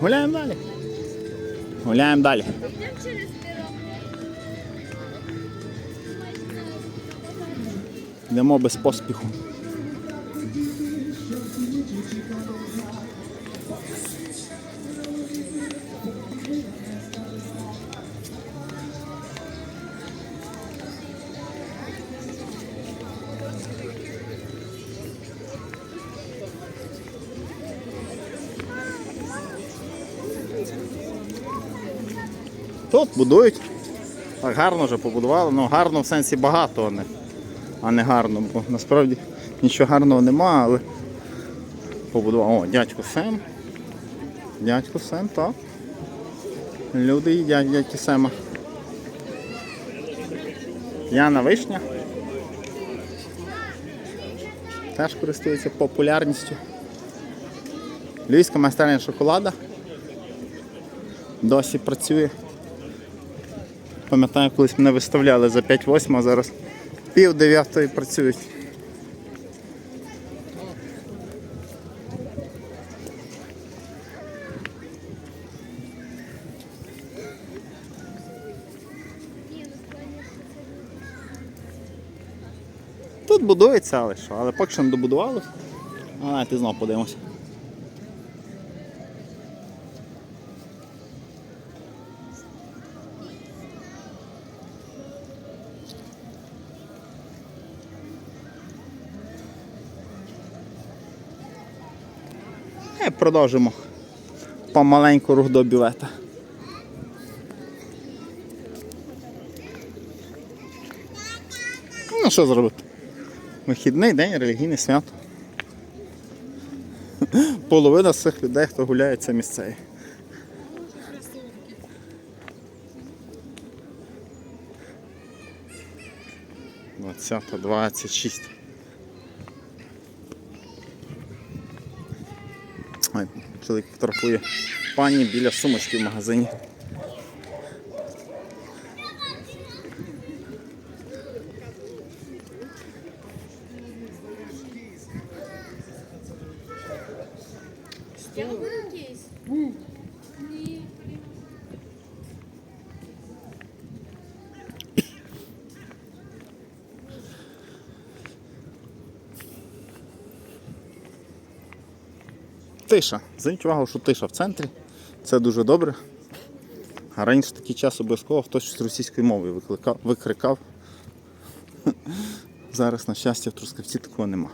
Гуляємо далі. Гуляємо далі. Йдемо без поспіху. Тут будують. Так гарно вже побудували, ну гарно в сенсі багато, а не, а не гарно, бо насправді нічого гарного нема, але побудував. О, дядько Сем. Дядько Сем, так. Люди їдять дядьки Сема. Яна Вишня. Теж користується популярністю. Львівська майстерня шоколада. Досі працює. Пам'ятаю, колись мене виставляли за 5-8, а зараз пів дев'ятої працюють. Тут будується, але що, але поки що не добудували. А давайте знову подивимося. І продовжимо помаленьку рух до бювета. Ну що зробити? Вихідний день, релігійне свято. Половина з цих людей, хто гуляє, це місцеві. Двадцята, двадцять шість. Чоловік фотографує пані біля сумочки в магазині. Я Тиша. Зверніть увагу, що тиша в центрі. Це дуже добре. А раніше такий час обов'язково хтось щось російською мовою викликав, викрикав. Зараз, на щастя, в Трускавці такого нема.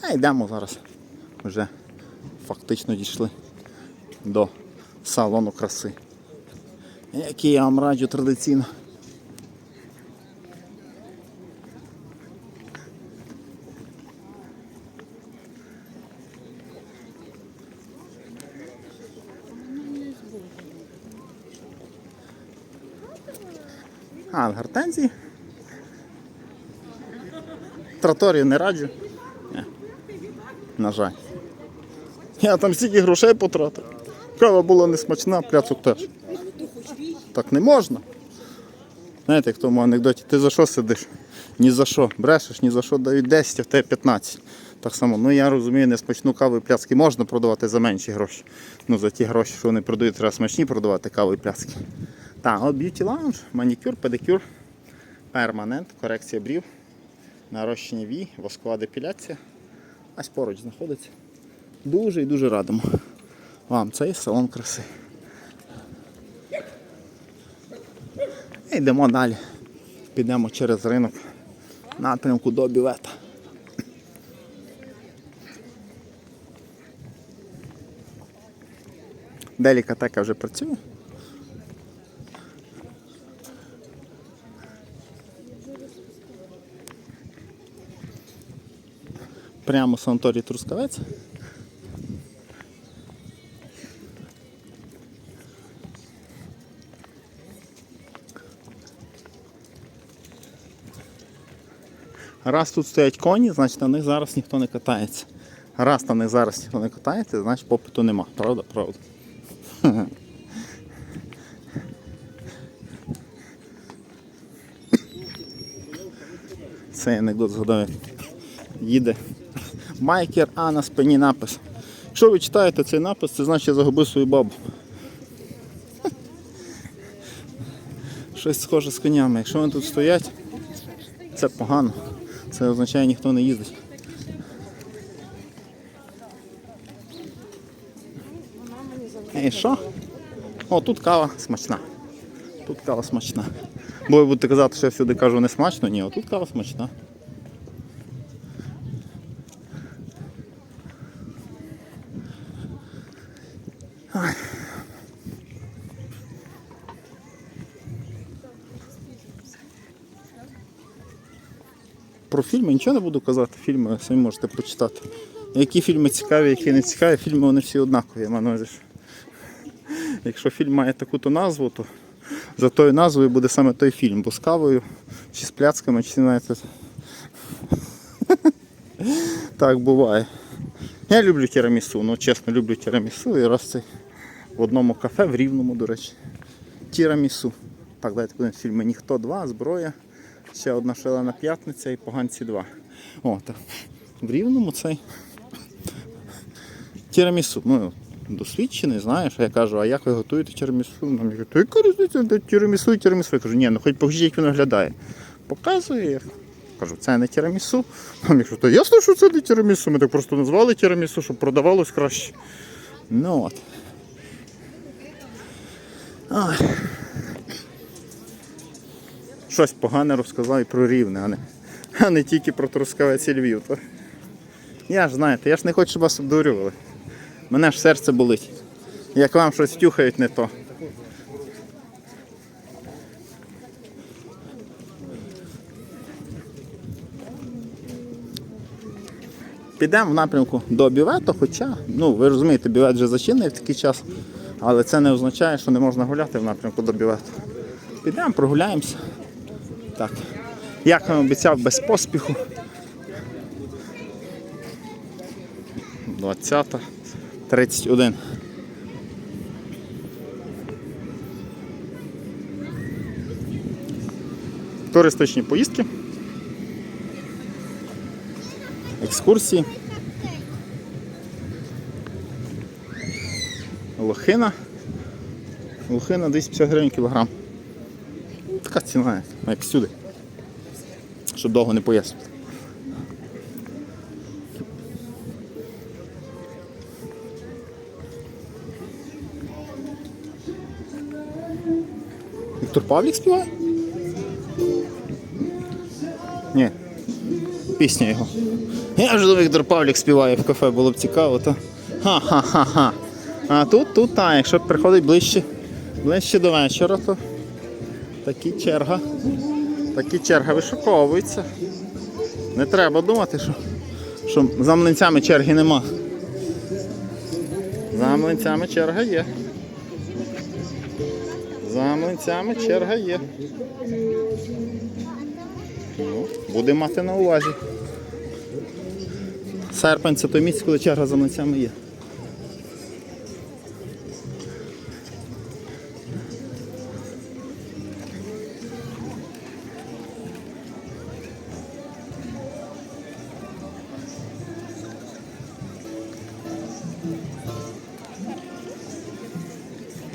А йдемо зараз. Вже фактично дійшли до салону краси. Який я вам раджу традиційно. А, гортензії. Траторію не раджу. Ні. На жаль. Я там стільки грошей потратив. Кава була несмачна, пляцок теж. Так не можна. Знаєте, як в тому анекдоті, ти за що сидиш? Ні за що. Брешеш, ні за що дають 10, а в тебе 15. Так само, ну я розумію, несмачну каву і пляцки можна продавати за менші гроші. Ну за ті гроші, що вони продають, треба смачні продавати каву і пляцки. Так, б'юті лаунж, манікюр, педикюр, перманент, корекція брів, нарощення вій, воскова депіляція. Ось поруч знаходиться. Дуже і дуже радимо вам цей салон краси. І йдемо далі. Підемо через ринок напрямку до бювета. Делікатека вже працює. Прямо санаторій Трускавець. Раз тут стоять коні, значить на них зараз ніхто не катається. Раз на них зараз ніхто не катається, значить попиту нема. Правда, правда. Цей анекдот згадаю. Їде майкер, а на спині напис. Якщо ви читаєте цей напис, це значить я загубив свою бабу. Щось схоже з конями. Якщо вони тут стоять, це погано. Це означає, ніхто не їздить. І що? О, тут кава смачна. Тут кава смачна. Бо ви будете казати, що я всюди кажу не смачно, ні, а тут кава смачна. Фільми нічого не буду казати, фільми самі можете почитати. Які фільми цікаві, які не цікаві, фільми вони всі однакові. Я Якщо фільм має таку-то назву, то за тою назвою буде саме той фільм, бо з кавою, чи з пляцками, чи знаєте. Так буває. Я люблю тірамісу, ну чесно люблю тірамісу і раз цей в одному кафе, в Рівному, до речі. Тірамісу. Так, давайте будемо фільми Ніхто 2, зброя, ще одна шалена п'ятниця і поганці 2. О, так. В Рівному цей тірамісу. Ну, досвідчений, знаєш, а я кажу, а як ви готуєте тірамісу? Нам кажуть, яка різниця, тірамісу і тірамісу? Я кажу, ні, ну хоч покажіть, як він виглядає. Показує. Я кажу, це не тірамісу. Мені кажуть, то ясно, що це не тірамісу. Ми так просто назвали тірамісу, щоб продавалось краще. Ну от. Ай. Щось погане розказав і про рівне, а не, а не тільки про Трускавець і Львів. То. Я ж знаєте, я ж не хочу, щоб вас обдурювали. Мене ж серце болить. Як вам щось втюхають не то. Підемо в напрямку до бювету, хоча, ну ви розумієте, бювет вже зачинений в такий час, але це не означає, що не можна гуляти в напрямку до бювету. Підемо, прогуляємося. Так. Як вам обіцяв, без поспіху. 20. 31. Туристичні поїздки. Екскурсії. Лохина. Лохина 250 гривень кілограм. Така ціна, як всюди. Щоб довго не пояснювати. Віктор Павлік співає? Ні. Пісня його. Я думаю, Віктор Павлік співає в кафе, було б цікаво, то. Ха-ха-ха-ха. А тут, тут, так, якщо приходить ближче, ближче до вечора, то такі черга. Такі черга вишуковується. Не треба думати, що, що за млинцями черги нема. За млинцями черга є. За млинцями черга є. Ну, буде мати на увазі. Серпень це той місяць, коли черга за млинцями є.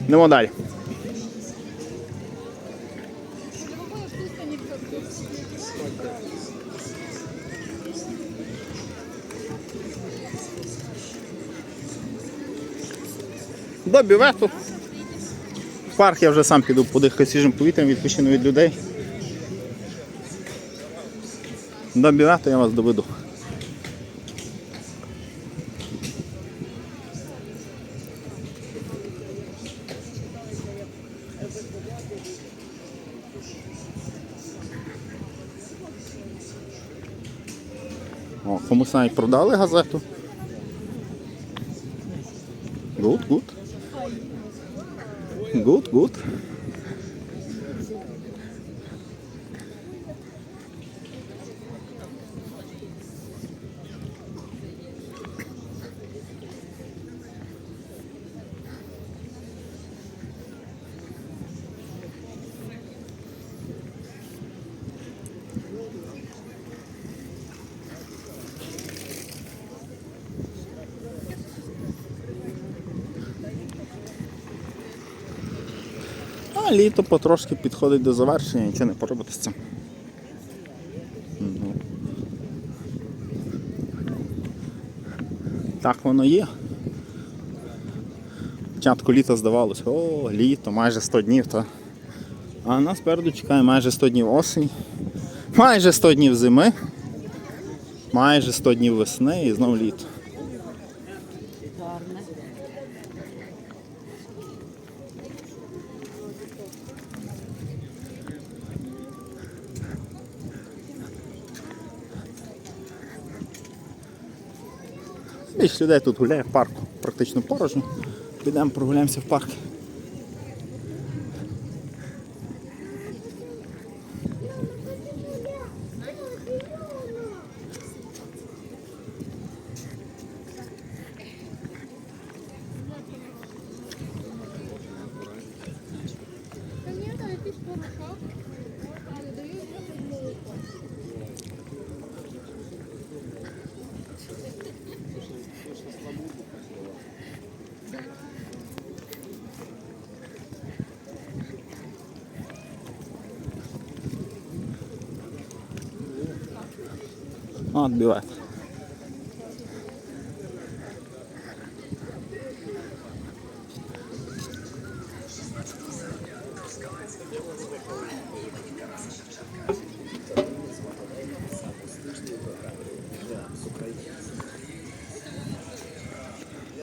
Йдемо далі. До бювету. В парк я вже сам піду подихати свіжим повітрям, відпочину від людей. До бювету я вас доведу. Комусь навіть продали газету. Good, good. Good, good. Літо потрошки підходить до завершення, нічого не поробити з цим. Ну. Так воно є. Початку літа здавалось, о, літо, майже 100 днів, та. А нас спереду чекає майже 100 днів осені, майже 100 днів зими, майже 100 днів весни і знов літо. Більше людей тут гуляє в парку, практично порожньо. Підемо прогуляємося в парк. Відбиває.